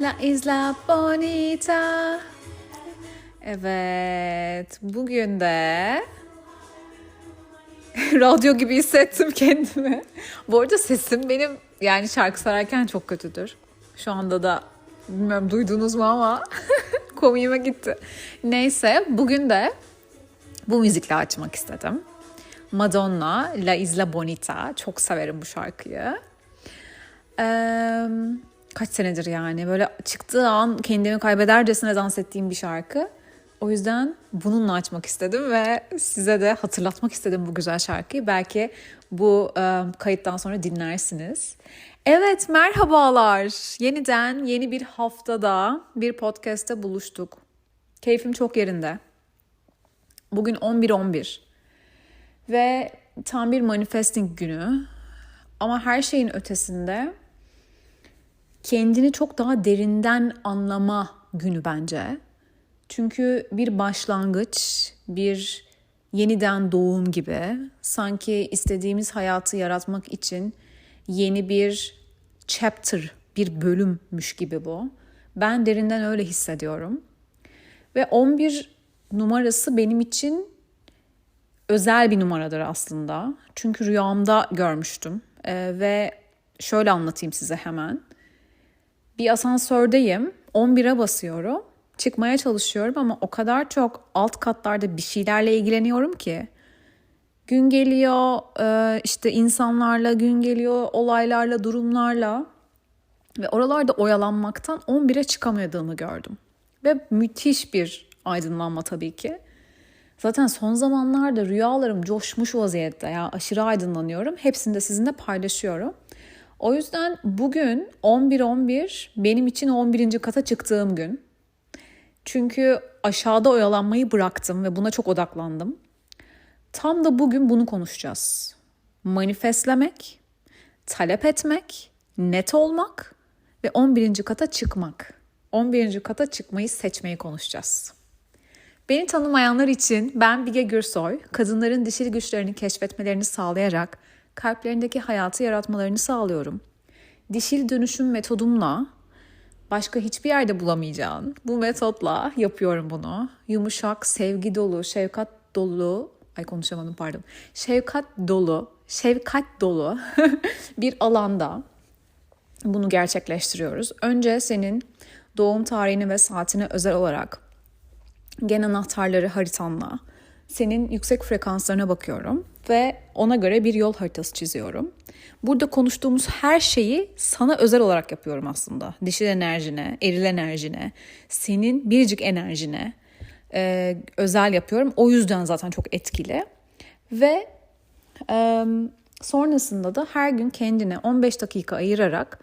La Isla Bonita. Evet, bugün de radyo gibi hissettim kendimi. Bu arada sesim benim yani şarkı söylerken çok kötüdür. Şu anda da bilmiyorum duydunuz mu ama komiğime gitti. Neyse bugün de bu müzikle açmak istedim. Madonna, La Isla Bonita. Çok severim bu şarkıyı. Ee, kaç senedir yani böyle çıktığı an kendimi kaybedercesine dans ettiğim bir şarkı. O yüzden bununla açmak istedim ve size de hatırlatmak istedim bu güzel şarkıyı. Belki bu e, kayıttan sonra dinlersiniz. Evet merhabalar. Yeniden yeni bir haftada bir podcast'te buluştuk. Keyfim çok yerinde. Bugün 11-11 ve tam bir manifesting günü. Ama her şeyin ötesinde kendini çok daha derinden anlama günü bence. Çünkü bir başlangıç, bir yeniden doğum gibi sanki istediğimiz hayatı yaratmak için yeni bir chapter, bir bölümmüş gibi bu. Ben derinden öyle hissediyorum. Ve 11 numarası benim için özel bir numaradır aslında. Çünkü rüyamda görmüştüm. Ee, ve şöyle anlatayım size hemen. Bir asansördeyim. 11'e basıyorum. Çıkmaya çalışıyorum ama o kadar çok alt katlarda bir şeylerle ilgileniyorum ki. Gün geliyor, e, işte insanlarla, gün geliyor, olaylarla, durumlarla. Ve oralarda oyalanmaktan 11'e çıkamadığımı gördüm. Ve müthiş bir aydınlanma tabii ki. Zaten son zamanlarda rüyalarım coşmuş vaziyette ya aşırı aydınlanıyorum. Hepsini de sizinle paylaşıyorum. O yüzden bugün 11-11 benim için 11. kata çıktığım gün. Çünkü aşağıda oyalanmayı bıraktım ve buna çok odaklandım. Tam da bugün bunu konuşacağız. Manifestlemek, talep etmek, net olmak ve 11. kata çıkmak. 11. kata çıkmayı seçmeyi konuşacağız. Beni tanımayanlar için ben Bige Gürsoy, kadınların dişil güçlerini keşfetmelerini sağlayarak kalplerindeki hayatı yaratmalarını sağlıyorum. Dişil dönüşüm metodumla başka hiçbir yerde bulamayacağın bu metotla yapıyorum bunu. Yumuşak, sevgi dolu, şefkat dolu, ay konuşamadım pardon. Şefkat dolu, şefkat dolu bir alanda bunu gerçekleştiriyoruz. Önce senin doğum tarihini ve saatini özel olarak gen anahtarları haritanla senin yüksek frekanslarına bakıyorum ve ona göre bir yol haritası çiziyorum. Burada konuştuğumuz her şeyi sana özel olarak yapıyorum aslında. Dişil enerjine, eril enerjine, senin biricik enerjine e, özel yapıyorum. O yüzden zaten çok etkili. Ve e, sonrasında da her gün kendine 15 dakika ayırarak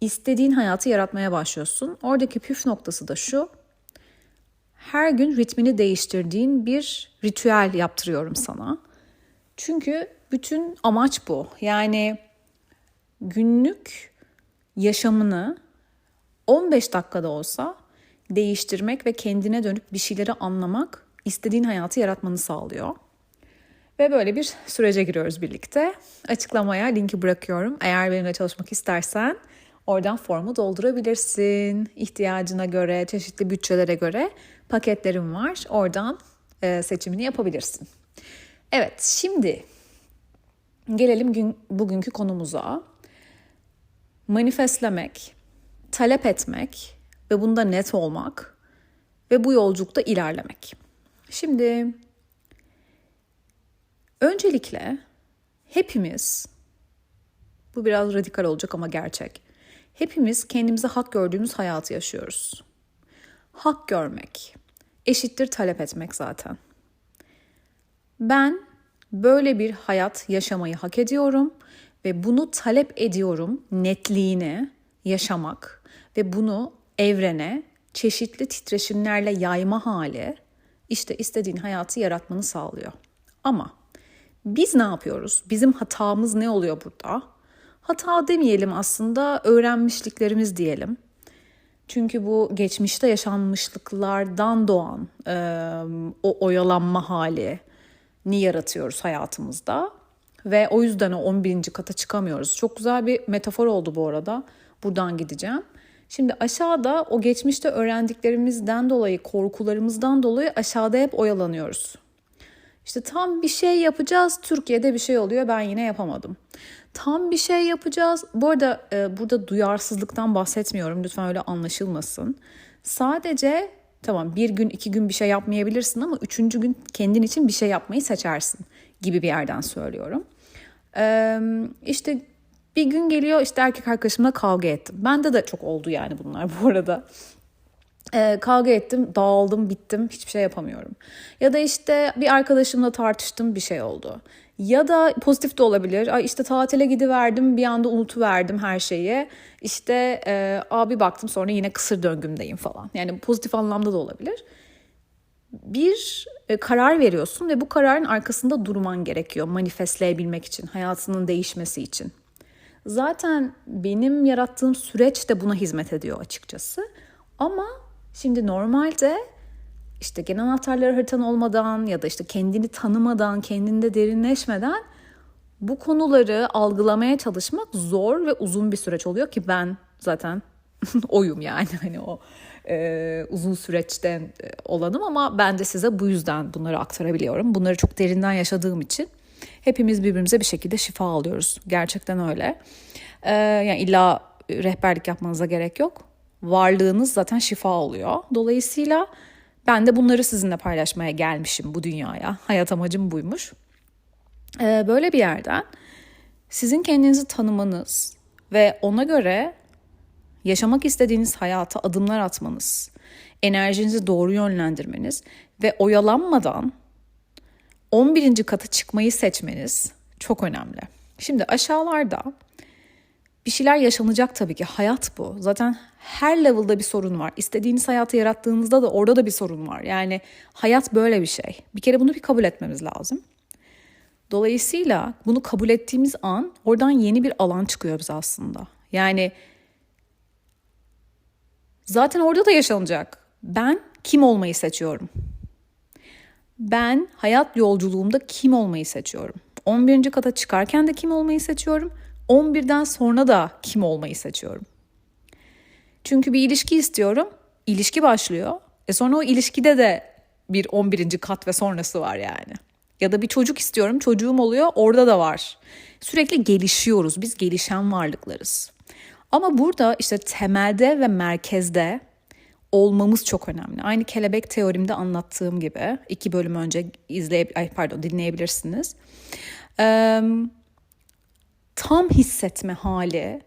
istediğin hayatı yaratmaya başlıyorsun. Oradaki püf noktası da şu her gün ritmini değiştirdiğin bir ritüel yaptırıyorum sana. Çünkü bütün amaç bu. Yani günlük yaşamını 15 dakikada olsa değiştirmek ve kendine dönüp bir şeyleri anlamak istediğin hayatı yaratmanı sağlıyor. Ve böyle bir sürece giriyoruz birlikte. Açıklamaya linki bırakıyorum. Eğer benimle çalışmak istersen oradan formu doldurabilirsin. İhtiyacına göre, çeşitli bütçelere göre paketlerim var. Oradan e, seçimini yapabilirsin. Evet, şimdi gelelim gün, bugünkü konumuza. Manifestlemek, talep etmek ve bunda net olmak ve bu yolculukta ilerlemek. Şimdi öncelikle hepimiz bu biraz radikal olacak ama gerçek. Hepimiz kendimize hak gördüğümüz hayatı yaşıyoruz. Hak görmek eşittir talep etmek zaten. Ben böyle bir hayat yaşamayı hak ediyorum ve bunu talep ediyorum netliğini yaşamak ve bunu evrene çeşitli titreşimlerle yayma hali işte istediğin hayatı yaratmanı sağlıyor. Ama biz ne yapıyoruz? Bizim hatamız ne oluyor burada? Hata demeyelim aslında, öğrenmişliklerimiz diyelim. Çünkü bu geçmişte yaşanmışlıklardan doğan e, o oyalanma hali ni yaratıyoruz hayatımızda. Ve o yüzden o 11. kata çıkamıyoruz. Çok güzel bir metafor oldu bu arada. Buradan gideceğim. Şimdi aşağıda o geçmişte öğrendiklerimizden dolayı, korkularımızdan dolayı aşağıda hep oyalanıyoruz. İşte tam bir şey yapacağız, Türkiye'de bir şey oluyor, ben yine yapamadım. Tam bir şey yapacağız. Bu arada e, burada duyarsızlıktan bahsetmiyorum, lütfen öyle anlaşılmasın. Sadece tamam bir gün, iki gün bir şey yapmayabilirsin ama üçüncü gün kendin için bir şey yapmayı seçersin gibi bir yerden söylüyorum. Ee, işte bir gün geliyor işte erkek arkadaşımla kavga ettim. Bende de çok oldu yani bunlar bu arada. Ee, kavga ettim, dağıldım, bittim, hiçbir şey yapamıyorum. Ya da işte bir arkadaşımla tartıştım, bir şey oldu. Ya da pozitif de olabilir. Ay işte tatile gidiverdim, bir anda unutuverdim her şeyi. İşte e, abi baktım sonra yine kısır döngümdeyim falan. Yani pozitif anlamda da olabilir. Bir e, karar veriyorsun ve bu kararın arkasında durman gerekiyor manifestleyebilmek için, hayatının değişmesi için. Zaten benim yarattığım süreç de buna hizmet ediyor açıkçası. Ama şimdi normalde işte genel anahtarları haritan olmadan ya da işte kendini tanımadan, kendinde derinleşmeden bu konuları algılamaya çalışmak zor ve uzun bir süreç oluyor ki ben zaten oyum yani hani o e, uzun süreçten e, olanım ama ben de size bu yüzden bunları aktarabiliyorum. Bunları çok derinden yaşadığım için hepimiz birbirimize bir şekilde şifa alıyoruz. Gerçekten öyle. E, yani illa rehberlik yapmanıza gerek yok. Varlığınız zaten şifa oluyor. Dolayısıyla ben de bunları sizinle paylaşmaya gelmişim bu dünyaya. Hayat amacım buymuş. Ee, böyle bir yerden sizin kendinizi tanımanız ve ona göre yaşamak istediğiniz hayata adımlar atmanız, enerjinizi doğru yönlendirmeniz ve oyalanmadan 11. kata çıkmayı seçmeniz çok önemli. Şimdi aşağılarda bir şeyler yaşanacak tabii ki. Hayat bu. Zaten her level'da bir sorun var. İstediğiniz hayatı yarattığınızda da orada da bir sorun var. Yani hayat böyle bir şey. Bir kere bunu bir kabul etmemiz lazım. Dolayısıyla bunu kabul ettiğimiz an oradan yeni bir alan çıkıyor bize aslında. Yani zaten orada da yaşanacak. Ben kim olmayı seçiyorum? Ben hayat yolculuğumda kim olmayı seçiyorum? 11. kata çıkarken de kim olmayı seçiyorum? 11'den sonra da kim olmayı seçiyorum. Çünkü bir ilişki istiyorum. İlişki başlıyor. E sonra o ilişkide de bir 11. kat ve sonrası var yani. Ya da bir çocuk istiyorum, çocuğum oluyor, orada da var. Sürekli gelişiyoruz. Biz gelişen varlıklarız. Ama burada işte temelde ve merkezde olmamız çok önemli. Aynı kelebek teorimde anlattığım gibi iki bölüm önce izleyip ay pardon dinleyebilirsiniz. Ee, tam hissetme hali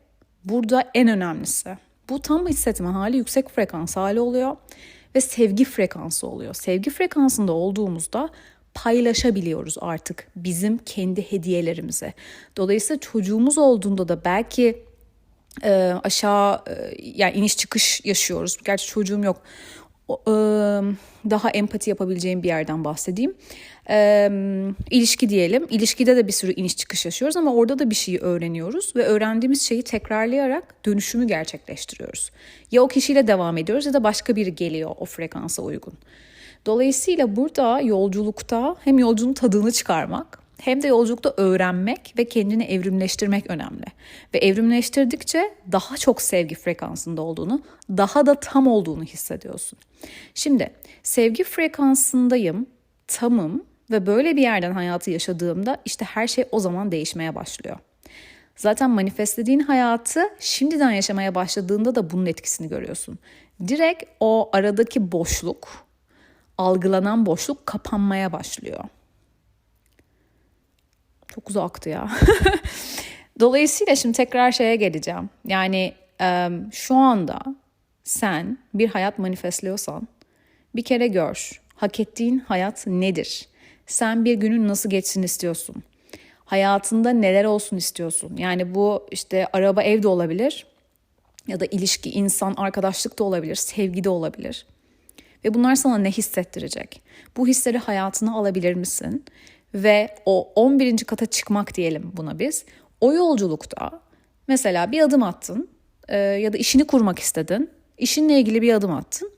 burada en önemlisi. Bu tam hissetme hali yüksek frekans hali oluyor ve sevgi frekansı oluyor. Sevgi frekansında olduğumuzda paylaşabiliyoruz artık bizim kendi hediyelerimizi. Dolayısıyla çocuğumuz olduğunda da belki e, aşağı e, yani iniş çıkış yaşıyoruz. Gerçi çocuğum yok. E, daha empati yapabileceğim bir yerden bahsedeyim ilişki diyelim. İlişkide de bir sürü iniş çıkış yaşıyoruz ama orada da bir şeyi öğreniyoruz ve öğrendiğimiz şeyi tekrarlayarak dönüşümü gerçekleştiriyoruz. Ya o kişiyle devam ediyoruz ya da başka biri geliyor o frekansa uygun. Dolayısıyla burada yolculukta hem yolculuğun tadını çıkarmak hem de yolculukta öğrenmek ve kendini evrimleştirmek önemli. Ve evrimleştirdikçe daha çok sevgi frekansında olduğunu, daha da tam olduğunu hissediyorsun. Şimdi sevgi frekansındayım, tamım ve böyle bir yerden hayatı yaşadığımda işte her şey o zaman değişmeye başlıyor. Zaten manifestlediğin hayatı şimdiden yaşamaya başladığında da bunun etkisini görüyorsun. Direkt o aradaki boşluk, algılanan boşluk kapanmaya başlıyor. Çok uzaktı ya. Dolayısıyla şimdi tekrar şeye geleceğim. Yani şu anda sen bir hayat manifestliyorsan bir kere gör. Hak ettiğin hayat nedir? Sen bir günün nasıl geçsin istiyorsun? Hayatında neler olsun istiyorsun? Yani bu işte araba ev de olabilir ya da ilişki, insan, arkadaşlık da olabilir, sevgi de olabilir. Ve bunlar sana ne hissettirecek? Bu hisleri hayatına alabilir misin? Ve o 11. kata çıkmak diyelim buna biz. O yolculukta mesela bir adım attın e, ya da işini kurmak istedin. İşinle ilgili bir adım attın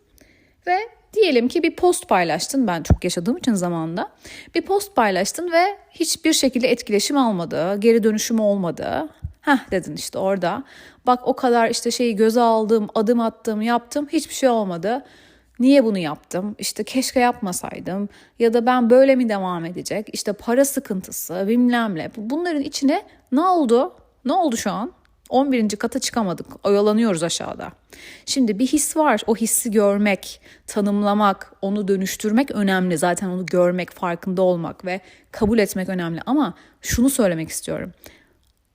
ve Diyelim ki bir post paylaştın ben çok yaşadığım için zamanında. Bir post paylaştın ve hiçbir şekilde etkileşim almadı, geri dönüşüm olmadı. Heh dedin işte orada. Bak o kadar işte şeyi göze aldım, adım attım, yaptım. Hiçbir şey olmadı. Niye bunu yaptım? İşte keşke yapmasaydım. Ya da ben böyle mi devam edecek? İşte para sıkıntısı, bilmem. Bunların içine ne oldu? Ne oldu şu an? 11. kata çıkamadık. Oyalanıyoruz aşağıda. Şimdi bir his var. O hissi görmek, tanımlamak, onu dönüştürmek önemli. Zaten onu görmek, farkında olmak ve kabul etmek önemli. Ama şunu söylemek istiyorum.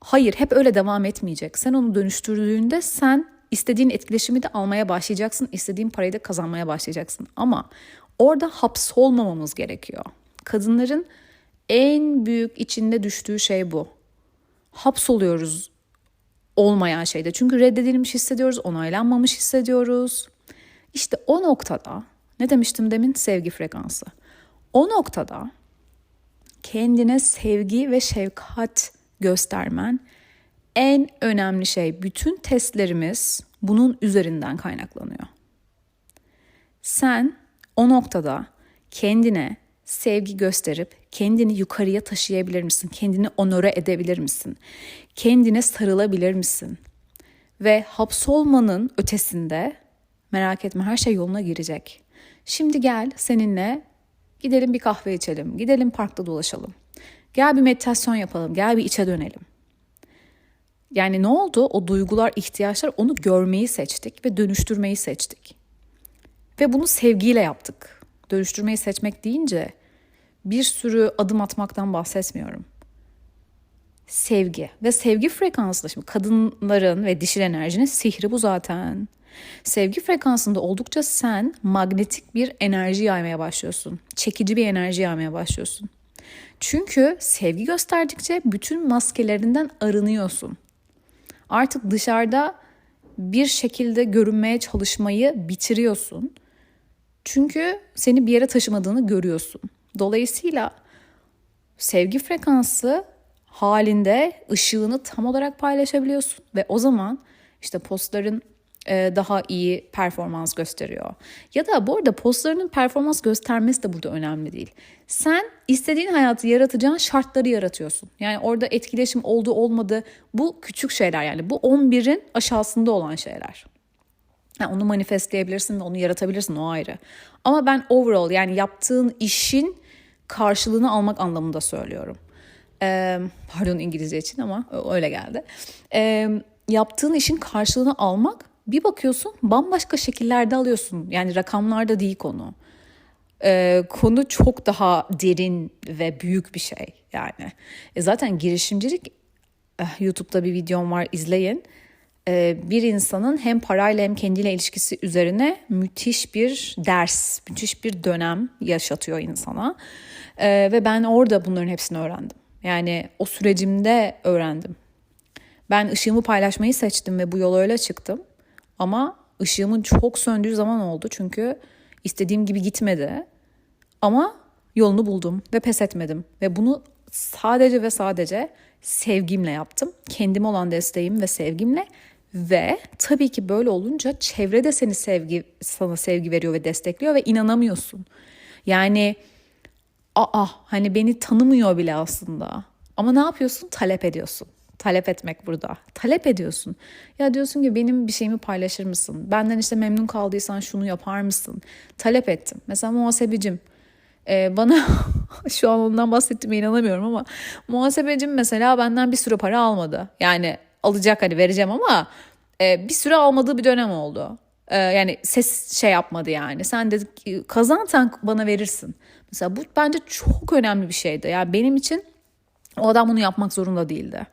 Hayır, hep öyle devam etmeyecek. Sen onu dönüştürdüğünde sen istediğin etkileşimi de almaya başlayacaksın. istediğin parayı da kazanmaya başlayacaksın. Ama orada hapsolmamamız gerekiyor. Kadınların en büyük içinde düştüğü şey bu. Hapsoluyoruz olmayan şeyde. Çünkü reddedilmiş hissediyoruz, onaylanmamış hissediyoruz. İşte o noktada ne demiştim demin sevgi frekansı. O noktada kendine sevgi ve şefkat göstermen en önemli şey. Bütün testlerimiz bunun üzerinden kaynaklanıyor. Sen o noktada kendine sevgi gösterip kendini yukarıya taşıyabilir misin? Kendini onore edebilir misin? Kendine sarılabilir misin? Ve hapsolmanın ötesinde merak etme her şey yoluna girecek. Şimdi gel seninle gidelim bir kahve içelim, gidelim parkta dolaşalım. Gel bir meditasyon yapalım, gel bir içe dönelim. Yani ne oldu? O duygular, ihtiyaçlar onu görmeyi seçtik ve dönüştürmeyi seçtik. Ve bunu sevgiyle yaptık. Dönüştürmeyi seçmek deyince bir sürü adım atmaktan bahsetmiyorum. Sevgi ve sevgi frekansı şimdi kadınların ve dişil enerjinin sihri bu zaten. Sevgi frekansında oldukça sen magnetik bir enerji yaymaya başlıyorsun. Çekici bir enerji yaymaya başlıyorsun. Çünkü sevgi gösterdikçe bütün maskelerinden arınıyorsun. Artık dışarıda bir şekilde görünmeye çalışmayı bitiriyorsun. Çünkü seni bir yere taşımadığını görüyorsun. Dolayısıyla sevgi frekansı halinde ışığını tam olarak paylaşabiliyorsun ve o zaman işte postların daha iyi performans gösteriyor. Ya da bu arada postlarının performans göstermesi de burada önemli değil. Sen istediğin hayatı yaratacağın şartları yaratıyorsun. Yani orada etkileşim oldu olmadı bu küçük şeyler yani bu 11'in aşağısında olan şeyler. Yani onu manifestleyebilirsin, onu yaratabilirsin o ayrı. Ama ben overall yani yaptığın işin karşılığını almak anlamında söylüyorum. Ee, pardon İngilizce için ama öyle geldi. Ee, yaptığın işin karşılığını almak bir bakıyorsun bambaşka şekillerde alıyorsun. Yani rakamlarda değil konu. Ee, konu çok daha derin ve büyük bir şey yani. E zaten girişimcilik eh, YouTube'da bir videom var izleyin. Ee, bir insanın hem parayla hem kendiyle ilişkisi üzerine müthiş bir ders, müthiş bir dönem yaşatıyor insana. Ee, ve ben orada bunların hepsini öğrendim. Yani o sürecimde öğrendim. Ben ışığımı paylaşmayı seçtim ve bu yola öyle çıktım. Ama ışığımın çok söndüğü zaman oldu çünkü istediğim gibi gitmedi. Ama yolunu buldum ve pes etmedim. Ve bunu sadece ve sadece sevgimle yaptım. Kendime olan desteğim ve sevgimle ve tabii ki böyle olunca çevre de seni sevgi sana sevgi veriyor ve destekliyor ve inanamıyorsun. Yani aa hani beni tanımıyor bile aslında. Ama ne yapıyorsun? Talep ediyorsun. Talep etmek burada. Talep ediyorsun. Ya diyorsun ki benim bir şeyimi paylaşır mısın? Benden işte memnun kaldıysan şunu yapar mısın? Talep ettim. Mesela muhasebecim ee, bana şu an ondan bahsettiğime inanamıyorum ama muhasebecim mesela benden bir sürü para almadı. Yani alacak hani vereceğim ama e, bir süre almadığı bir dönem oldu. E, yani ses şey yapmadı yani. Sen dedik kazan sen bana verirsin. Mesela bu bence çok önemli bir şeydi. Yani benim için o adam bunu yapmak zorunda değildi.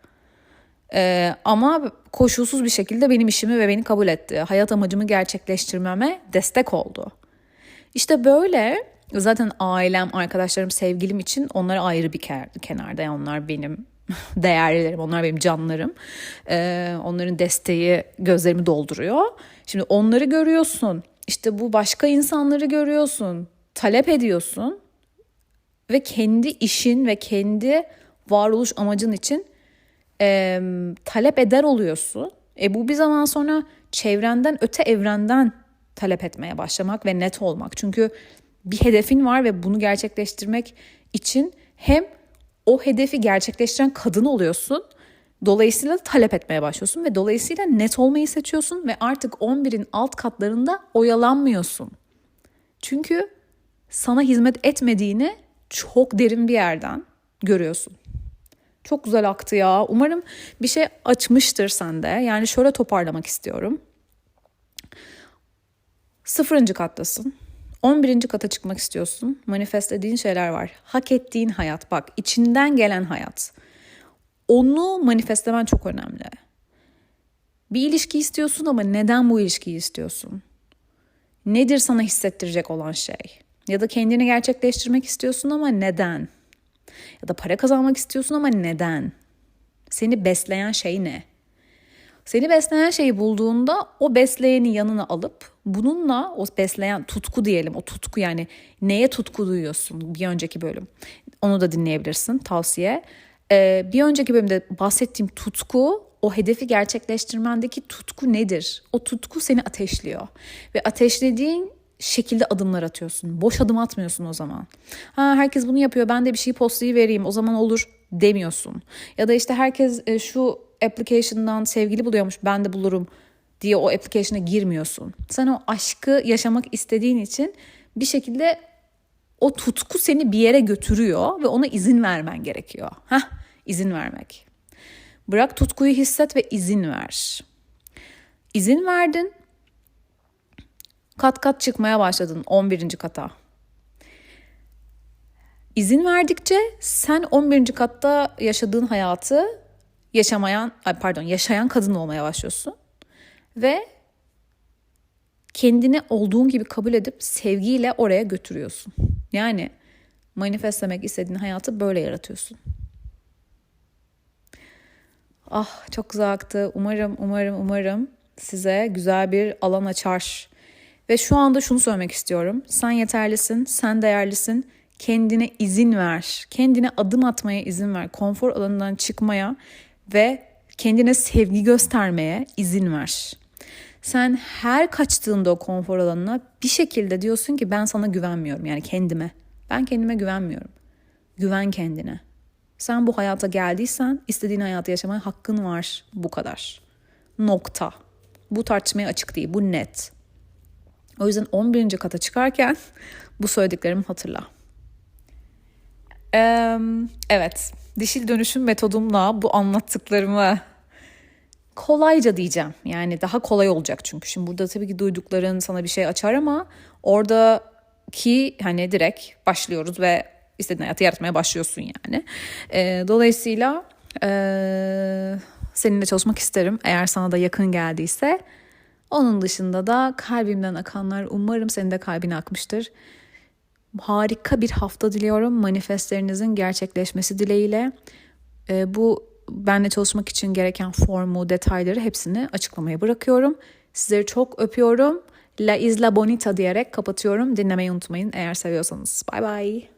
Ee, ama koşulsuz bir şekilde benim işimi ve beni kabul etti. Hayat amacımı gerçekleştirmeme destek oldu. İşte böyle zaten ailem, arkadaşlarım, sevgilim için onlar ayrı bir kenarda. Yani onlar benim değerlerim, onlar benim canlarım. Ee, onların desteği gözlerimi dolduruyor. Şimdi onları görüyorsun. İşte bu başka insanları görüyorsun. Talep ediyorsun. Ve kendi işin ve kendi varoluş amacın için e, talep eder oluyorsun. E bu bir zaman sonra çevrenden öte evrenden talep etmeye başlamak ve net olmak. Çünkü bir hedefin var ve bunu gerçekleştirmek için hem o hedefi gerçekleştiren kadın oluyorsun Dolayısıyla talep etmeye başlıyorsun ve dolayısıyla net olmayı seçiyorsun ve artık 11'in alt katlarında oyalanmıyorsun. Çünkü sana hizmet etmediğini çok derin bir yerden görüyorsun. Çok güzel aktı ya. Umarım bir şey açmıştır sende. Yani şöyle toparlamak istiyorum. Sıfırıncı kattasın. 11. kata çıkmak istiyorsun. Manifestlediğin şeyler var. Hak ettiğin hayat. Bak içinden gelen hayat. Onu manifestlemen çok önemli. Bir ilişki istiyorsun ama neden bu ilişkiyi istiyorsun? Nedir sana hissettirecek olan şey? Ya da kendini gerçekleştirmek istiyorsun ama neden? Ya da para kazanmak istiyorsun ama neden? Seni besleyen şey ne? Seni besleyen şeyi bulduğunda o besleyeni yanına alıp bununla o besleyen tutku diyelim o tutku yani neye tutku duyuyorsun bir önceki bölüm onu da dinleyebilirsin tavsiye. Ee, bir önceki bölümde bahsettiğim tutku o hedefi gerçekleştirmendeki tutku nedir? O tutku seni ateşliyor ve ateşlediğin şekilde adımlar atıyorsun. Boş adım atmıyorsun o zaman. Ha herkes bunu yapıyor. Ben de bir şey postayı vereyim. O zaman olur demiyorsun. Ya da işte herkes e, şu application'dan sevgili buluyormuş. Ben de bulurum diye o application'a girmiyorsun. Sen o aşkı yaşamak istediğin için bir şekilde o tutku seni bir yere götürüyor ve ona izin vermen gerekiyor. Hah, izin vermek. Bırak tutkuyu hisset ve izin ver. İzin verdin. Kat kat çıkmaya başladın 11. kata. İzin verdikçe sen 11. katta yaşadığın hayatı yaşamayan, ay pardon, yaşayan kadın olmaya başlıyorsun. Ve kendini olduğun gibi kabul edip sevgiyle oraya götürüyorsun. Yani manifestlemek istediğin hayatı böyle yaratıyorsun. Ah çok güzel aktı. Umarım, umarım, umarım size güzel bir alan açar. Ve şu anda şunu söylemek istiyorum. Sen yeterlisin, sen değerlisin. Kendine izin ver. Kendine adım atmaya izin ver. Konfor alanından çıkmaya ve kendine sevgi göstermeye izin ver. Sen her kaçtığında o konfor alanına bir şekilde diyorsun ki ben sana güvenmiyorum yani kendime. Ben kendime güvenmiyorum. Güven kendine. Sen bu hayata geldiysen istediğin hayatı yaşamaya hakkın var. Bu kadar. Nokta. Bu tartışmaya açık değil. Bu net. O yüzden 11. kata çıkarken bu söylediklerimi hatırla. Ee, evet, dişil dönüşüm metodumla bu anlattıklarımı kolayca diyeceğim. Yani daha kolay olacak çünkü. Şimdi burada tabii ki duydukların sana bir şey açar ama oradaki hani direkt başlıyoruz ve istediğin hayatı yaratmaya başlıyorsun yani. Ee, dolayısıyla ee, seninle çalışmak isterim eğer sana da yakın geldiyse. Onun dışında da kalbimden akanlar umarım senin de kalbine akmıştır. Harika bir hafta diliyorum. Manifestlerinizin gerçekleşmesi dileğiyle. Ee, bu benle çalışmak için gereken formu, detayları hepsini açıklamaya bırakıyorum. Sizleri çok öpüyorum. La Isla Bonita diyerek kapatıyorum. Dinlemeyi unutmayın eğer seviyorsanız. Bye bye.